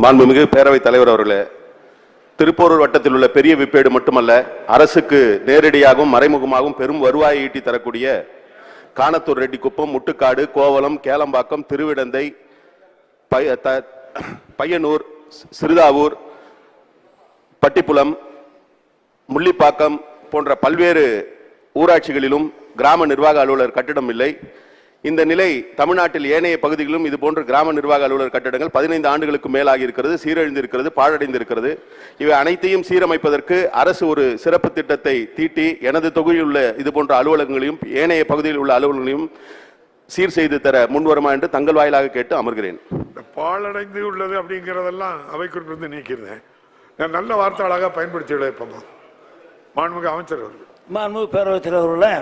மாண்புமிகு பேரவைத் தலைவர் அவர்களே திருப்போரூர் வட்டத்தில் உள்ள பெரிய விப்பேடு மட்டுமல்ல அரசுக்கு நேரடியாகவும் மறைமுகமாகவும் பெரும் வருவாயை ஈட்டி தரக்கூடிய காணத்தூர் ரெட்டிக்குப்பம் முட்டுக்காடு கோவளம் கேளம்பாக்கம் திருவிடந்தை த- பையனூர் சிறுதாவூர் பட்டிப்புலம் முள்ளிப்பாக்கம் போன்ற பல்வேறு ஊராட்சிகளிலும் கிராம நிர்வாக அலுவலர் கட்டிடம் இல்லை. இந்த நிலை தமிழ்நாட்டில் ஏனைய பகுதிகளிலும் இது போன்ற கிராம நிர்வாக அலுவலர் கட்டிடங்கள் பதினைந்து ஆண்டுகளுக்கு மேலாகி இருக்கிறது சீரழிந்திருக்கிறது பாழடைந்திருக்கிறது. இவை அனைத்தையும் சீரமைப்பதற்கு அரசு ஒரு சிறப்பு திட்டத்தை தீட்டி எனது தொகுதியில் உள்ள இது போன்ற அலுவலகங்களையும் ஏனைய பகுதியில் உள்ள அலுவலகங்களையும் சீர் செய்து தர முன்வருமா என்று தங்கள் வாயிலாக கேட்டு அமர்கிறேன். பாழடைந்து உள்ளது அப்படிங்கிறதெல்லாம் அவை குறிப்பிருந்து நீக்கியிருந்தேன் நான் நல்ல வார்த்தை அழகாக பயன்படுத்தி இப்பமா மாண்புமிகு அமைச்சர் அவர்கள். மாண்பு பேரவைத் தலைவர்களே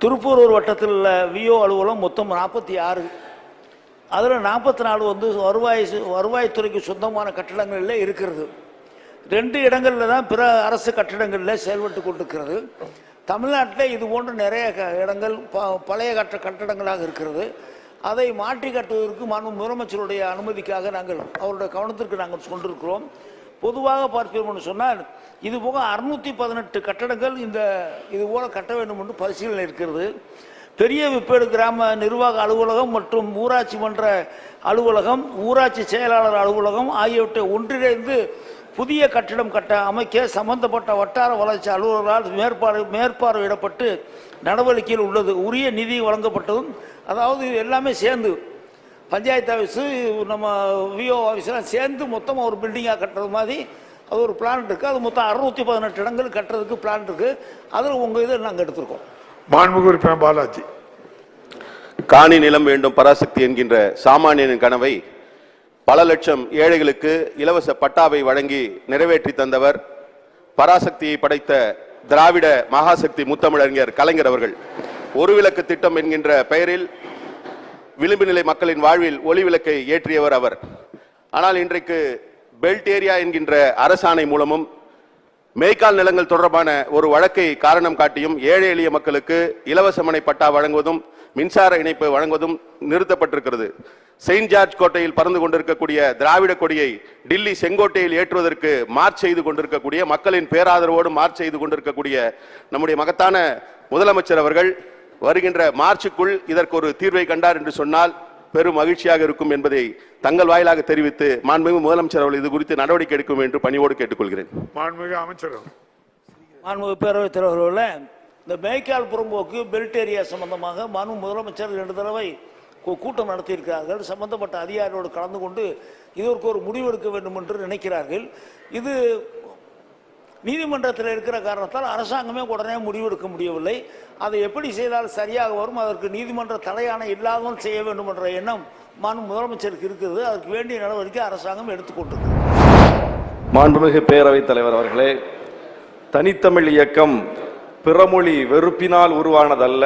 திருப்பூரூர் வட்டத்தில் உள்ள விஓ அலுவலகம் மொத்தம் நாற்பத்தி ஆறு. அதில் நாற்பத்தி நாலு வந்து வருவாய் சு- வருவாய்த்துறைக்கு சொந்தமான கட்டிடங்களில் இருக்கிறது. ரெண்டு இடங்களில் தான் பிற அரசு கட்டிடங்களில் செயல்பட்டு கொண்டிருக்கிறது. தமிழ்நாட்டில் இது போன்ற நிறைய க- இடங்கள் ப- பழைய கட்ட கட்டடங்களாக இருக்கிறது. அதை மாற்றி கட்டுவதற்கு மாண்பு முதலமைச்சருடைய அனுமதிக்காக நாங்கள் அவருடைய கவனத்திற்கு நாங்கள் கொண்டிருக்கிறோம் பொதுவாக பார்ப்போம்னு சொன்னால் இது போக அறுநூத்தி பதினெட்டு கட்டடங்கள் இந்த இது போல கட்ட வேண்டும் என்று பரிசீலனை இருக்கிறது. பெரிய விப்பேடு கிராம நிர்வாக அலுவலகம் மற்றும் ஊராட்சி மன்ற அலுவலகம் ஊராட்சி செயலாளர் அலுவலகம் ஆகியவற்றை ஒன்றிணைந்து புதிய கட்டிடம் கட்ட அமைக்க சம்பந்தப்பட்ட வட்டார வளர்ச்சி அலுவலர்களால் மேற்பார்வை மேற்பார்வையிடப்பட்டு நடவடிக்கையில் உள்ளது. உரிய நிதி வழங்கப்பட்டதும் அதாவது எல்லாமே சேர்ந்து பஞ்சாயத்து ஆஃபீஸு நம்ம விஓ ஆஃபீஸ்லாம் சேர்ந்து மொத்தமாக ஒரு பில்டிங்காக கட்டுறது மாதிரி அது ஒரு பிளான் இருக்குது அது மொத்தம் அறுநூத்தி பதினெட்டு இடங்கள் கட்டுறதுக்கு பிளான் இருக்குது அதில் உங்கள் இதை நாங்கள் எடுத்திருக்கோம். மாண்புமிகு உறுப்பினர் பாலாஜி. காணி நிலம் வேண்டும் பராசக்தி என்கின்ற சாமானியனின் கனவை பல லட்சம் ஏழைகளுக்கு இலவச பட்டாவை வழங்கி நிறைவேற்றி தந்தவர் பராசக்தியை படைத்த திராவிட மகாசக்தி முத்தமிழறிஞர் கலைஞர் அவர்கள். ஒரு விளக்கு திட்டம் என்கின்ற பெயரில் விளிம்பு நிலை மக்களின் வாழ்வில் ஒளி விளக்கை ஏற்றியவர் அவர். ஆனால் இன்றைக்கு பெல்ட் ஏரியா என்கின்ற அரசாணை மூலமும் மேய்க்கால் நிலங்கள் தொடர்பான ஒரு வழக்கை காரணம் காட்டியும் ஏழை எளிய மக்களுக்கு இலவச மனை பட்டா வழங்குவதும் மின்சார இணைப்பு வழங்குவதும் நிறுத்தப்பட்டிருக்கிறது. செயின்ட் ஜார்ஜ் கோட்டையில் பறந்து கொண்டிருக்கக்கூடிய திராவிட கொடியை டில்லி செங்கோட்டையில் ஏற்றுவதற்கு மார்ச் செய்து கொண்டிருக்கக்கூடிய மக்களின் பேராதரவோடு மார்ச் செய்து கொண்டிருக்கக்கூடிய நம்முடைய மகத்தான முதலமைச்சர் அவர்கள் வருகின்ற மார்ச்சுக்குள் இதற்கு ஒரு தீர்வை கண்டார் என்று சொன்னால் பெரும் மகிழ்ச்சியாக இருக்கும் என்பதை தங்கள் வாயிலாக தெரிவித்து மாண்புமிகு முதலமைச்சர் அவர்கள் இது குறித்து நடவடிக்கை எடுக்கும் என்று பணிவோடு கேட்டுக்கொள்கிறேன். மாண்புமிகு அமைச்சர் அவர்கள். மாண்பு பேரவைத் தலைவர்களே இந்த மேய்க்கால் புறம்போக்கு பெல்ட் ஏரியா சம்பந்தமாக மனு முதலமைச்சர் ரெண்டு தடவை கூட்டம் நடத்தியிருக்கிறார்கள். சம்பந்தப்பட்ட அதிகாரிகளோடு கலந்து கொண்டு இதற்கு ஒரு முடிவு எடுக்க வேண்டும் என்று நினைக்கிறார்கள். இது நீதிமன்றத்தில் இருக்கிற காரணத்தால் அரசாங்கமே உடனே முடிவெடுக்க முடியவில்லை. அதை எப்படி செய்தால் சரியாக வரும்? அதற்கு நீதிமன்ற தலையான இல்லாதவன் செய்ய வேண்டும் என்ற எண்ணம் மனு முதலமைச்சருக்கு இருக்கிறது அதற்கு வேண்டிய நடவடிக்கை அரசாங்கம் எடுத்துக்கொண்டிருக்கு. மாண்புமிகு பேரவைத் தலைவர் அவர்களே தனித்தமிழ் இயக்கம் பிறமொழி வெறுப்பினால் உருவானதல்ல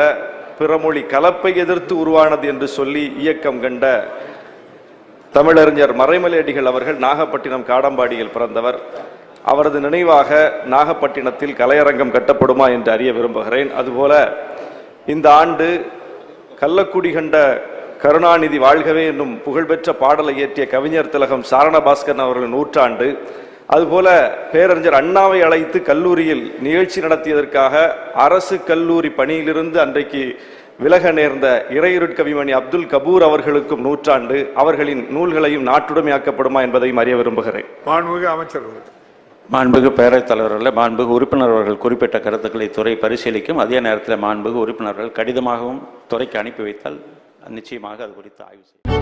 பிறமொழி கலப்பை எதிர்த்து உருவானது என்று சொல்லி இயக்கம் கண்ட தமிழறிஞர் மறைமலையடிகள் அவர்கள் நாகப்பட்டினம் காடம்பாடியில் பிறந்தவர். அவரது நினைவாக நாகப்பட்டினத்தில் கலையரங்கம் கட்டப்படுமா என்று அறிய விரும்புகிறேன். அதுபோல இந்த ஆண்டு கள்ளக்குடி கண்ட கருணாநிதி வாழ்கவே என்னும் புகழ்பெற்ற பாடலை இயற்றிய கவிஞர் திலகம் சாரணபாஸ்கரன் அவர்கள் நூற்றாண்டு. அதுபோல பேரறிஞர் அண்ணாவை அழைத்து கல்லூரியில் நிகழ்ச்சி நடத்தியதற்காக அரசு கல்லூரி பணியிலிருந்து அன்றைக்கு விலக நேர்ந்த இறையுருட்கவிமணி அப்துல் கபூர் அவர்களுக்கும் நூற்றாண்டு. அவர்களின் நூல்களையும் நாட்டுடைமையாக்கப்படுமா என்பதையும் அறிய விரும்புகிறேன். மாண்புமிகு அமைச்சர் மாண்புகு பேரவைத் தலைவர்களே மாண்புகு உறுப்பினர் அவர்கள் குறிப்பிட்ட கருத்துக்களை துறை பரிசீலிக்கும் அதே நேரத்தில் மாண்புகு உறுப்பினர்கள் கடிதமாகவும் துறைக்கு அனுப்பி வைத்தால் நிச்சயமாக அது குறித்து ஆய்வு செய்யும்